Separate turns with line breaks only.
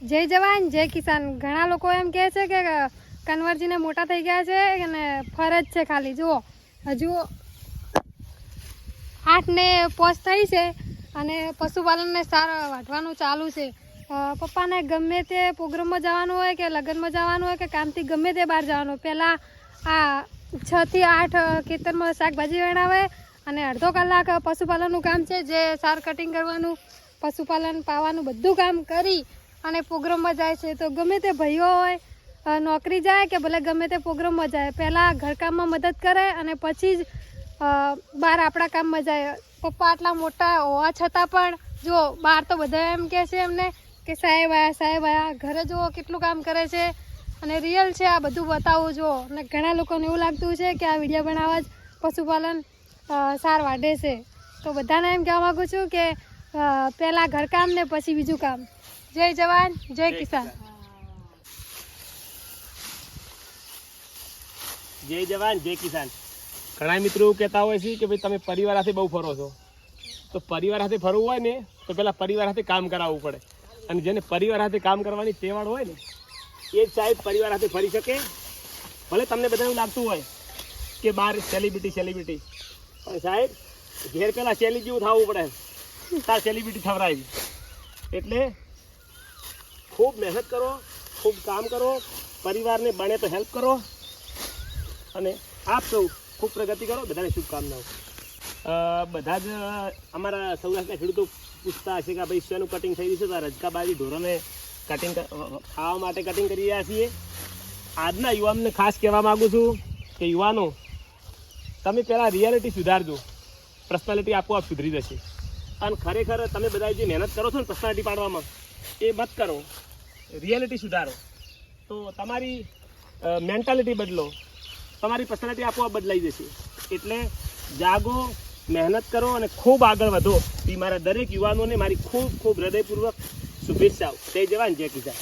જય જવાન, જય કિસાન. ઘણા લોકો એમ કહે છે કે, કન્વરજીને મોટા થઈ ગયા છે અને ફરજ છે ખાલી. જુઓ, હજુ આઠને ને થઈ છે અને પશુપાલનને સાર વાઢવાનું ચાલુ છે. પપ્પાને ગમે તે પ્રોગ્રામમાં જવાનું હોય કે લગ્નમાં જવાનું હોય કે કામથી ગમે તે બહાર જવાનું પહેલાં આ છથી આઠ ખેતરમાં શાકભાજી વેણાવે અને અડધો કલાક પશુપાલનનું કામ છે. જે સાર કટિંગ કરવાનું, પશુપાલન પાવાનું બધું કામ કરી અને પ્રોગ્રામમાં જાય છે. તો ગમે તે ભાઈઓ હોય નોકરી જાય કે ભલે ગમે તે પ્રોગ્રામમાં જાય પહેલાં ઘરકામમાં મદદ કરે અને પછી જ બહાર આપણા કામમાં જાય પપ્પા આટલા મોટા હોવા છતાં પણ જો બહાર તો બધા એમ કહે છે એમને કે સાહેબ આયા સાહેબ આયા, ઘરે જુઓ કેટલું કામ કરે છે. અને રિયલ છે આ બધું બતાવવું જુઓ અને ઘણા લોકોને એવું લાગતું છે કે આ વીડિયો બનાવવા જ પશુપાલન સાર વાઢે છે. તો બધાને એમ કહેવા માગું છું કે પહેલાં ઘરકામ ને પછી બીજું કામ. જય જવાન જય કિસાન.
જય જવાન જય કિસાન. ઘણા મિત્રો એવું કહેતા હોય છે કે ભાઈ તમે પરિવાર સાથે બહુ ફરો છો. તો પરિવાર સાથે ફરવું હોય ને તો પહેલાં પરિવાર સાથે કામ કરાવવું પડે. અને જેને પરિવાર સાથે કામ કરવાની ટેવાડ હોય ને એ જ સાહેબ પરિવાર સાથે ફરી શકે. ભલે તમને બધા એવું લાગતું હોય કે બહાર સેલિબ્રિટી સેલિબ્રિટી પણ સાહેબ ઘેર પહેલાં સેલી જેવું થવું પડે. તાર સેલિબ્રિટી થવરાય એટલે ખૂબ મહેનત કરો, ખૂબ કામ કરો, પરિવારને બને તો હેલ્પ કરો અને આપ સૌ ખૂબ પ્રગતિ કરો, બધાને શુભકામનાઓ. બધા જ અમારા સૌરાષ્ટ્રના ખેડૂતો પૂછતા હશે કે ભાઈ શેનું કટિંગ થઈ રહ્યું છે? તો રજકાબાજી ઢોરોને કટિંગ ખાવા માટે કટિંગ કરી રહ્યા છીએ. આજના યુવાનને ખાસ કહેવા માગું છું કે યુવાનો, તમે પહેલાં રિયાલિટી સુધારજો. પર્સનાલિટી આપોઆપ સુધરી જશે. અને ખરેખર તમે બધા જે મહેનત કરો છો ને પર્સનાલિટી પાડવામાં, એ મત કરો. રિયાલિટી સુધારો. તો તમારી મેન્ટાલિટી બદલો. તમારી પર્સનાલિટી આપોઆપ બદલાઈ જશે. એટલે જાગો, મહેનત કરો અને ખૂબ આગળ વધો. એ મારા દરેક યુવાનોને મારી ખૂબ ખૂબ હૃદયપૂર્વક શુભેચ્છાઓ. જય જવાન, જય કિસાન.